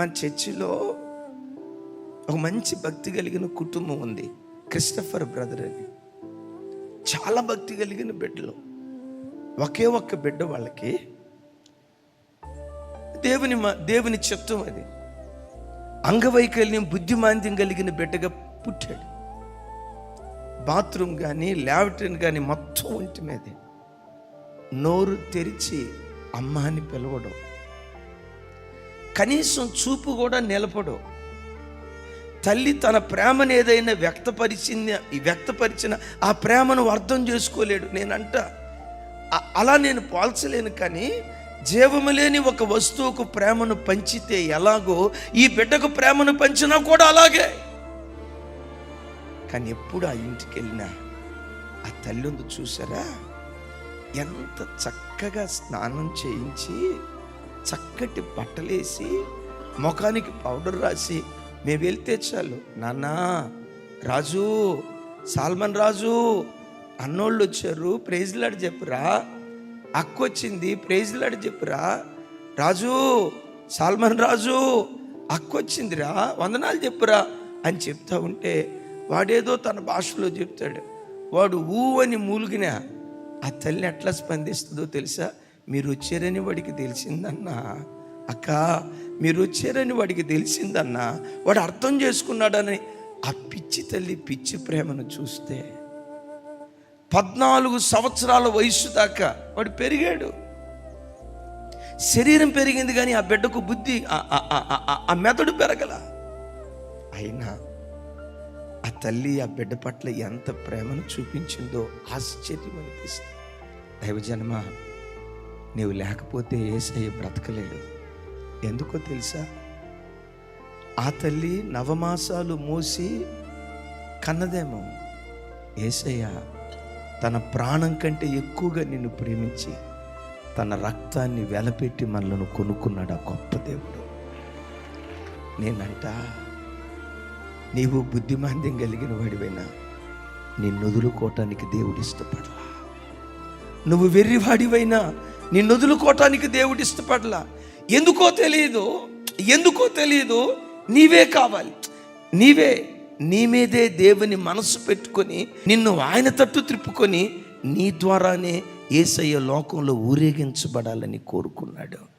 మన చర్చిలో ఒక మంచి భక్తి కలిగిన కుటుంబం ఉంది. క్రిస్టఫర్ బ్రదర్ అని. చాలా భక్తి కలిగిన బిడ్డలు. ఒకే ఒక్క బిడ్డ వాళ్ళకి దేవుని మా దేవుని చెప్తాం అది. అంగవైకల్యం బుద్ధిమాంద్యం కలిగిన బిడ్డగా పుట్టాడు. బాత్రూమ్ కానీ ల్యాబరేటరీ కానీ మొత్తం ఒంటి మీదే. నోరు తెరిచి అమ్మ అని పిలవడం. కనీసం చూపు కూడా నిలపడు. తల్లి తన ప్రేమను ఏదైనా వ్యక్తపరిచింది వ్యక్తపరిచిన ఆ ప్రేమను అర్థం చేసుకోలేడు. నేనంట అలా నేను పోల్చలేను కానీ జీవము లేని ఒక వస్తువుకు ప్రేమను పంచితే ఎలాగో ఈ బిడ్డకు ప్రేమను పంచినా కూడా అలాగే. కానీ ఎప్పుడు ఆ ఇంటికి వెళ్ళినా ఆ తల్లి ఉంది చూసారా? ఎంత చక్కగా స్నానం చేయించి చక్కటి బట్టలేసి ముఖానికి పౌడర్ రాసి మేము వెళ్తే చాలు. నాన్నా రాజు సాల్మన్ రాజు అన్నోళ్ళు వచ్చారు ప్రైజ్లాడు చెప్పురా. అక్క వచ్చింది ప్రైజ్లాడు చెప్పురా. రాజు సాల్మన్ రాజు అక్క వచ్చిందిరా వందనాలు చెప్పురా. అని చెప్తా ఉంటే వాడేదో తన భాషలో చెప్తాడు. వాడు ఊ అని మూలిగిన ఆ తల్లి ఎట్లా స్పందిస్తుందో తెలుసా? మీరు వచ్చారని వాడికి తెలిసిందన్నా? అక్క మీరు వచ్చారని వాడికి తెలిసిందన్నా? వాడు అర్థం చేసుకున్నాడని ఆ పిచ్చి తల్లి పిచ్చి ప్రేమను చూస్తే పద్నాలుగు సంవత్సరాల వయసు దాకా వాడు పెరిగాడు. శరీరం పెరిగింది కానీ ఆ బిడ్డకు బుద్ధి ఆ- మెదడు పెరగల. అయినా ఆ తల్లి ఆ బిడ్డ పట్ల ఎంత ప్రేమను చూపించిందో ఆశ్చర్యం అనిపిస్తుంది దైవజన్మ నీవు లేకపోతే ఏసయ్య బ్రతకలేడు. ఎందుకో తెలుసా? ఆ తల్లి నవమాసాలు మోసి కన్నదేమో. ఏసయ్య తన ప్రాణం కంటే ఎక్కువగా నిన్ను ప్రేమించి తన రక్తాన్ని వెలపెట్టి మనలను కొనుక్కున్నాడు ఆ గొప్ప దేవుడు. నేనంట నీవు బుద్ధిమాంద్యం కలిగిన వాడివైనా నిన్ను వదులుకోవటానికి దేవుడు ఇష్టపడలా. నువ్వు వెర్రివాడివైనా నిన్ను వదులుకోవటానికి దేవుడు ఇష్టపడలా. ఎందుకో తెలియదు ఎందుకో తెలియదు నీవే కావాలి. నీవే నీ మీదే దేవుని మనసు పెట్టుకొని నిన్ను ఆయన తట్టు త్రిప్పుకొని నీ ద్వారానే ఏసయ్య లోకంలో ఊరేగించబడాలని కోరుకున్నాడు.